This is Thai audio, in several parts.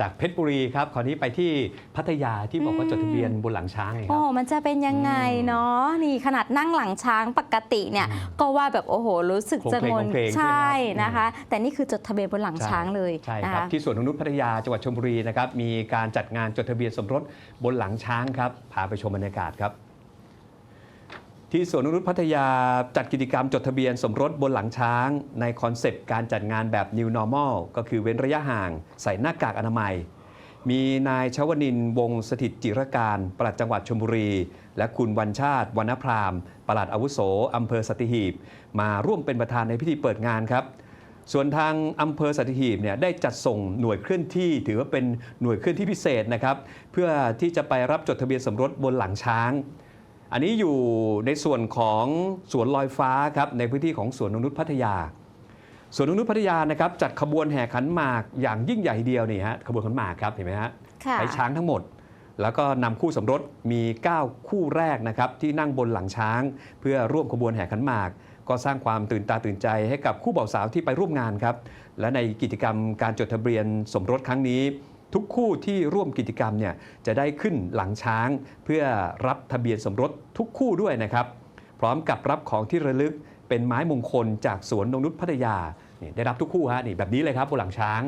จากเพชรบุรีครับคราวนี้ไปที่พัทยาที่บอกว่าจดทะเบียนบนหลังช้างไงคโอ้รับมันจะเป็นยังไงอืมเนาะนี่ขนาดนั่งหลังช้างปกติเนี่ยอืมก็ว่าแบบโอ้โห รู้สึกจะงนโครงเพลงโครงเพลงใช่ใช่ไหมครับ นะคะ แต่นี่คือจดทะเบียนบนหลังช้างเลยใช่นะครับคะที่สวนนกนุษย์พัทยาจังหวัดชลบุรีนะครับมีการจัดงานจดทะเบียนสมรสบนหลังช้างครับพาไปชมบรรยากาศครับ ที่สวนนกนุษพัทยาจัดกิจกรรมจดทะเบียนสมรสบนหลังช้าง ในคอนเซปต์การจัดงานแบบ New Normal ก็คือเว้นระยะห่างใส่หน้ากากอนามัย มีนายชวนินวงศ์สถิตจิรการปลัดจังหวัดชลบุรี และคุณวันชาติวรรณพรามปลัดอาวุโสอำเภอสัตหีบ มาร่วมเป็นประธานในพิธีเปิดงานครับส่วนทางอำเภอสัตหีบเนี่ยได้จัดส่งหน่วยเคลื่อนที่ ถือว่าเป็นหน่วยเคลื่อนที่พิเศษนะครับ เพื่อที่จะไปรับจดทะเบียนสมรสบนหลังช้าง อันนี้อยู่ในส่วนของสวนลอยฟ้าครับในพื้นที่ของสวนนกนุษย์พัทยาสวนนกนุษย์พัทยานะครับจัดขบวนแห่ขันหมากอย่างยิ่งใหญ่ทีเดียวนี่ฮะขบวนขันหมากครับเห็นไหมฮะค่ะใช้ช้างทั้งหมด แล้วก็นำคู่สมรสมี 9 คู่แรกนะครับที่นั่งบนหลังช้าง เพื่อร่วมขบวนแห่ขันหมาก ก็สร้างความตื่นตาตื่นใจให้กับคู่บ่าวสาวที่ไปร่วมงานครับและในกิจกรรมการจดทะเบียนสมรสครั้งนี้ ทุกคู่ที่ร่วมกิจกรรมเนี่ยจะได้ขึ้นหลังช้างเพื่อรับทะเบียนสมรสทุกคู่ด้วยนะครับ พร้อมกับรับของที่ระลึกเป็นไม้มงคลจากสวนนงนุษย์พัทยานี่ได้รับทุกคู่ฮะนี่แบบนี้เลยครับบนหลังช้าง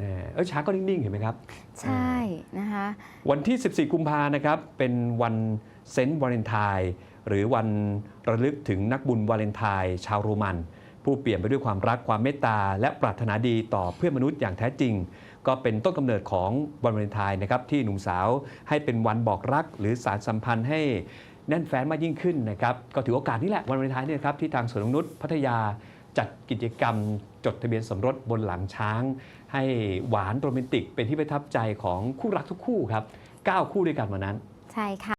นี่เออช้างก็นิ่ง ๆ เห็นไหมครับ ใช่นะคะวันที่ 14 กุมภานะครับเป็นวันเซนต์วาเลนไทน์หรือวันระลึกถึงนักบุญวาเลนไทน์ชาวโรมัน ผู้เปลี่ยนไปด้วยความรักความเมตตา และปรารถนาดีต่อเพื่อนมนุษย์อย่างแท้จริง ก็เป็นต้นกำเนิดของวันวาเลนไทน์นะครับที่หนุ่มสาวให้เป็นวันบอกรัก หรือสารสัมพันธ์ให้แน่นแฟ้นมากยิ่งขึ้นนะครับก็ถือโอกาสนี้แหละวันวาเลนไทน์เนี่ยครับที่ทางสวนนกนุษย์พัทยาจัดกิจกรรมจดทะเบียนสมรสบนหลังช้าง ให้หวานโรแมนติกเป็นที่ประทับใจของคู่รักทุกคู่ครับ 9 คู่ด้วยกันวันนั้น ใช่ค่ะ